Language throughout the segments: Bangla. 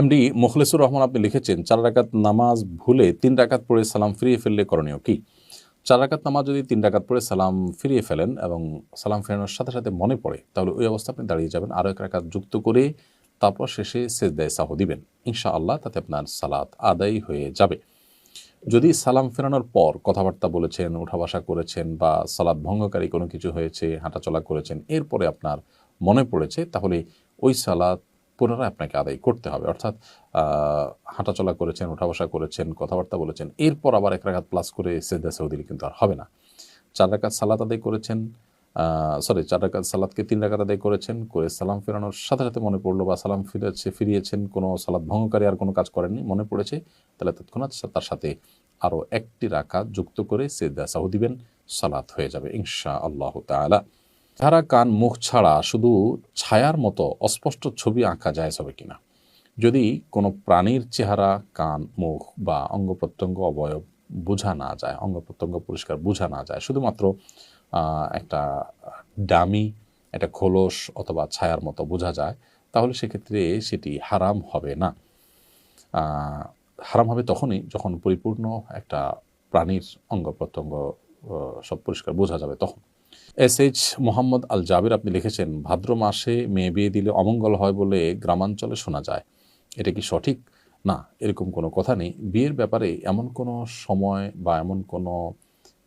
এমডি মুখলেসুর রহমান আপনি লিখেছেন, চার রাকাত নামাজ ভুলে তিন রাকাত পড়ে সালাম ফিরিয়ে ফেললে করণীয় কি? চার রাকাত নামাজ যদি তিন রাকাত পড়ে সালাম ফিরিয়ে ফেলেন এবং সালাম ফেরানোর সাথে সাথে মনে পড়ে, তাহলে ওই অবস্থা আপনি দাঁড়িয়ে যাবেন। আরও এক রাকাত যুক্ত করে তারপর শেষে সেজদায় সাহ দিবেন। ইনশা আল্লাহ তাতে আপনার সালাত আদায় হয়ে যাবে। যদি সালাম ফেরানোর পর কথাবার্তা বলেছেন উঠা বসা করেছেন বা সালাদ ভঙ্গকারী কোনো কিছু হয়েছে, হাঁটাচলা করেছেন, এরপরে আপনার মনে পড়েছে, তাহলে ওই সালাদ পুনরায় আপনাকে আদায় করতে হবে। অর্থাৎ হাঁটাচলা করেছেন উঠা বসা করেছেন, কথাবার্তা বলেছেন, এরপর আবার এক রাকাত প্লাস করে সেজদা সাহ দিলে কিন্তু আর হবে না। চার রাকাত সালাত আদায় করেছেন সরি চার রাকাত সালাদকে তিন রাকাত আদায় করেছেন, করে সালাম ফেরানোর সাথে সাথে মনে পড়ল বা সালাম ফিরেছে, ফিরিয়েছেন, কোনো সালাদ ভঙ্গকারী আর কোনো কাজ করেননি, মনে পড়েছে, তাহলে তৎক্ষণাৎ তার সাথে আরও একটি রাকাত যুক্ত করে সেদা সাহু দিবেন, সালাত হয়ে যাবে ইনশা আল্লাহ তালা চেহারা কান মুখ ছাড়া শুধু ছায়ার মতো অস্পষ্ট ছবি আঁকা যায় হবে কিনা। যদি কোনো প্রাণীর চেহারা, কান, মুখ বা অঙ্গ প্রত্যঙ্গ অবয়ব বোঝা না যায়, অঙ্গ প্রত্যঙ্গ পরিষ্কার বোঝা না যায়, শুধুমাত্র একটা ডামি, একটা খোলস অথবা ছায়ার মতো বোঝা যায়, তাহলে সেক্ষেত্রে সেটি হারাম হবে না। হারাম হবে তখনই যখন পরিপূর্ণ একটা প্রাণীর অঙ্গ প্রত্যঙ্গ সব পরিষ্কার বোঝা যাবে তখন। এস এইচ মোহাম্মদ আল জাবির আপনি লিখেছেন, ভাদ্র মাসে মেয়ে বিয়ে দিলে অমঙ্গল হয় বলে গ্রামাঞ্চলে শোনা যায়। এটা কি সঠিক? না, এরকম কোনো কথা নেই। বিয়ের ব্যাপারে এমন কোনো সময় বা এমন কোনো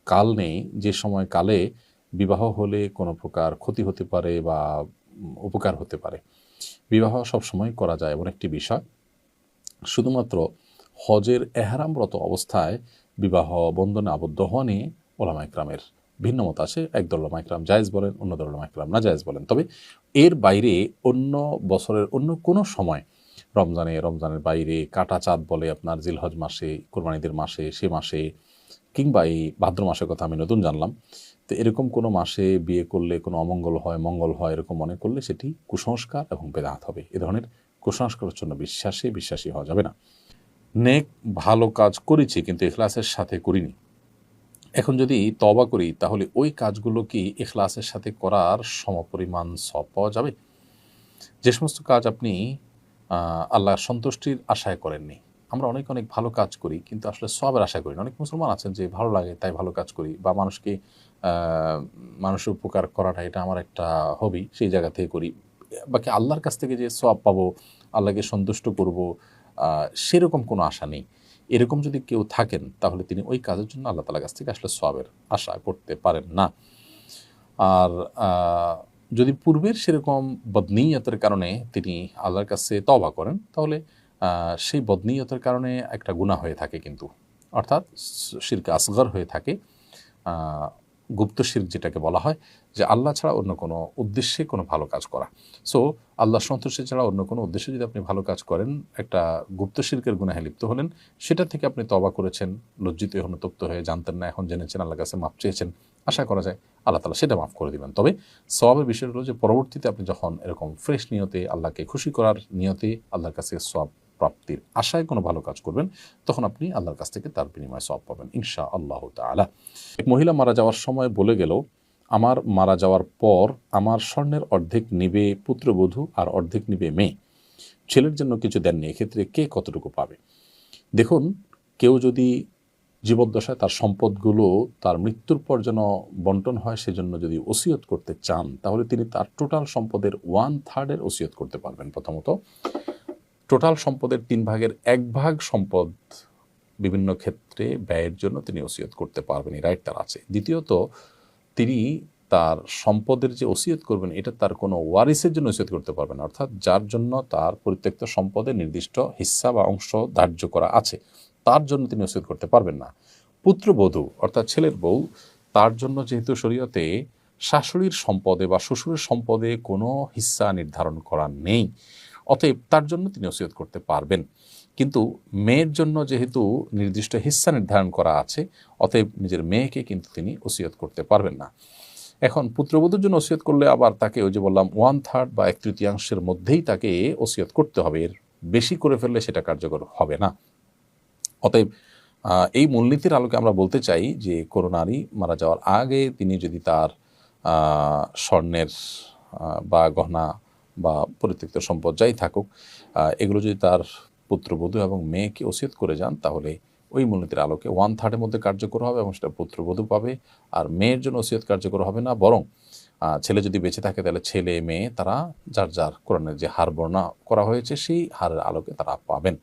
কাল নেই যে সময় কালে বিবাহ হলে কোনো প্রকার ক্ষতি হতে পারে বা উপকার হতে পারে। বিবাহ সবসময় করা যায় এমন একটি বিষয়। শুধুমাত্র হজের এহারামরত অবস্থায় বিবাহ বন্ধনে আবদ্ধ হওয়া নিয়ে ওলামা ইকরামের ভিন্ন মত আছে একদল ওলামা ইকরাম জায়েজ বলেন, অন্য দল ওলামা ইকরাম না জায়েজ বলেন। তবে এর বাইরে অন্য বছরের অন্য কোনো সময়, রমজানে, রমজানের বাইরে, কাটা চাঁদ বলে আপনার জিলহজ মাসে, কোরবানিদের মাসে, সে মাসে, কিংবা এই ভাদ্র মাসের কথা আমি নতুন জানলাম, তো এরকম কোনো মাসে বিয়ে করলে কোনো অমঙ্গল হয়, মঙ্গল হয়, এরকম মনে করলে সেটি কুসংস্কার এবং বেদাহাত হবে। এ ধরনের কুসংস্কারের জন্য বিশ্বাসে বিশ্বাসী হওয়া যাবে না। নেক ভালো কাজ করেছি কিন্তু এখলাসের সাথে করিনি। এখন যদি তবা করি, তাহলে ওই কাজগুলো কি এখলাসের সাথে করার সমপরিমাণ সব পাওয়া যাবে? যে সমস্ত কাজ আপনি আল্লাহ সন্তুষ্টির আশায় করেননি। আমরা অনেক অনেক ভালো কাজ করি, কিন্তু আসলে সবের আশা করি অনেক মুসলমান আছেন যে ভালো লাগে, তাই ভালো কাজ করি। বা মানুষকে মানুষের উপকার করাটা এটা আমার একটা হবি সেই জায়গা থেকে করি। বাকি আল্লাহর কাছ থেকে যে সব পাবো, আল্লাহকে সন্তুষ্ট করব সেরকম কোনো আশা নেই। এরকম যদি কেউ থাকেন, তাহলে তিনি ওই কাজের জন্য আল্লাহ তালার কাছ থেকে আসলে সবের আশা করতে পারেন না। আর যদি পূর্বের সেরকম বদনীয়তের কারণে তিনি আল্লাহর কাছে তবা করেন, তাহলে সেই বদনীয়তের কারণে একটা গুণা হয়ে থাকে কিন্তু। অর্থাৎ শিরকে আসগর হয়ে থাকে। গুপ্ত শির্ক যেটাকে বলা হয়, যে আল্লাহ ছাড়া অন্য কোনো উদ্দেশ্যে কোনো ভালো কাজ করা। সো আল্লাহ সন্তুষ্টি ছাড়া অন্য কোনো উদ্দেশ্যে যদি আপনি ভালো কাজ করেন, একটা গুপ্ত শিল্পের গুণাহে লিপ্ত হলেন, সেটা থেকে আপনি তবা করেছেন, লজ্জিত অনুতপ্ত হয়ে জানতেন না, এখন জেনেছেন আল্লাহ কাছে মাপ চেয়েছেন, আশা করা যায় আল্লাহ তালা সেটা মাফ করে দিবেন। তবে সবের বিষয় হলো যে পরবর্তীতে আপনি যখন এরকম ফ্রেশ নিয়তে আল্লাহকে খুশি করার নিয়তে আল্লাহর কাছে সব প্রাপ্তির আশায় কোনো ভালো কাজ করবেন, তখন আপনি আল্লাহর কাছ থেকে তার বিনিময়ে সব পাবেন ইনশা আল্লাহ তালা এক মহিলা মারা যাওয়ার সময় বলে গেল, আমার মারা যাওয়ার পর আমার স্বর্ণের অর্ধেক নিবে পুত্রবধূ আর অর্ধেক নিবে মেয়ে। ছেলের জন্য কিছু দেননি, এক্ষেত্রে কে কতটুকু পাবে? দেখুন, কেউ যদি জীবদ্দশায় তার সম্পদগুলো তার মৃত্যুর পর যেন বন্টন হয়, সেজন্য যদি ওসিয়ত করতে চান, তাহলে তিনি তার টোটাল সম্পদের ওয়ান থার্ডের ওসিয়ত করতে পারবেন প্রথমত। টোটাল সম্পদের তিন ভাগের এক ভাগ সম্পদ বিভিন্ন ক্ষেত্রে ব্যয়ের জন্য তিনি ওসিয়ত করতে পারবেন, এই রাইট তার আছে। দ্বিতীয়ত, তিনি তার সম্পদের যে ওসিয়ত করবেন, এটা তার কোনো ওয়ারিসের জন্য ওসিয়ত করতে পারবেন অর্থাৎ যার জন্য তার পরিত্যক্ত সম্পদের নির্দিষ্ট হিস্সা বা অংশ ধার্য করা আছে, তার জন্য তিনি ওসিয়ত করতে পারবেন না। পুত্রবধূ, অর্থাৎ ছেলের বউ, তার জন্য যেহেতু শরীয়তে শাশুড়ির সম্পদে বা শ্বশুরের সম্পদে কোনো হিস্সা নির্ধারণ করা নেই অতএব তার জন্য তিনি ওসিয়ত করতে পারবেন। কিন্তু মেয়ের জন্য যেহেতু নির্দিষ্ট হিস্সা নির্ধারণ করা আছে, অতএব নিজের মেয়েকে কিন্তু তিনি ওসিয়ত করতে পারবেন না। এখন পুত্রবধূর জন্য ওসিয়ত করলে আবার তাকে ওই যে বললাম ওয়ান থার্ড বা এক তৃতীয়াংশের মধ্যেই তাকে ওসিয়ত করতে হবে। এর বেশি করে ফেললে সেটা কার্যকর হবে না। অতএব এই মূলনীতির আলোকে আমরা বলতে চাই যে কোনো নারী মারা যাওয়ার আগে তিনি যদি তার স্বর্ণের বা গহনা বা পরিত্যক্ত সম্পদ যাই থাকুক এগুলো যদি তার পুত্রবধূ এবং মেয়েকে ওসিয়ত করে যান, তাহলে ওই মূলনীতির আলোকে ওয়ান থার্ডের মধ্যে কার্যকর হবে এবং সেটা পুত্রবধূ পাবে আর মেয়ের জন্য ওসিয়ত কার্যকর হবে না, বরং ছেলে যদি বেঁচে থাকে তাহলে ছেলে, মেয়ে তারা যার যার কোরআনের যে হার বর্ণনা করা হয়েছে, সেই হারের আলোকে তারা পাবেন।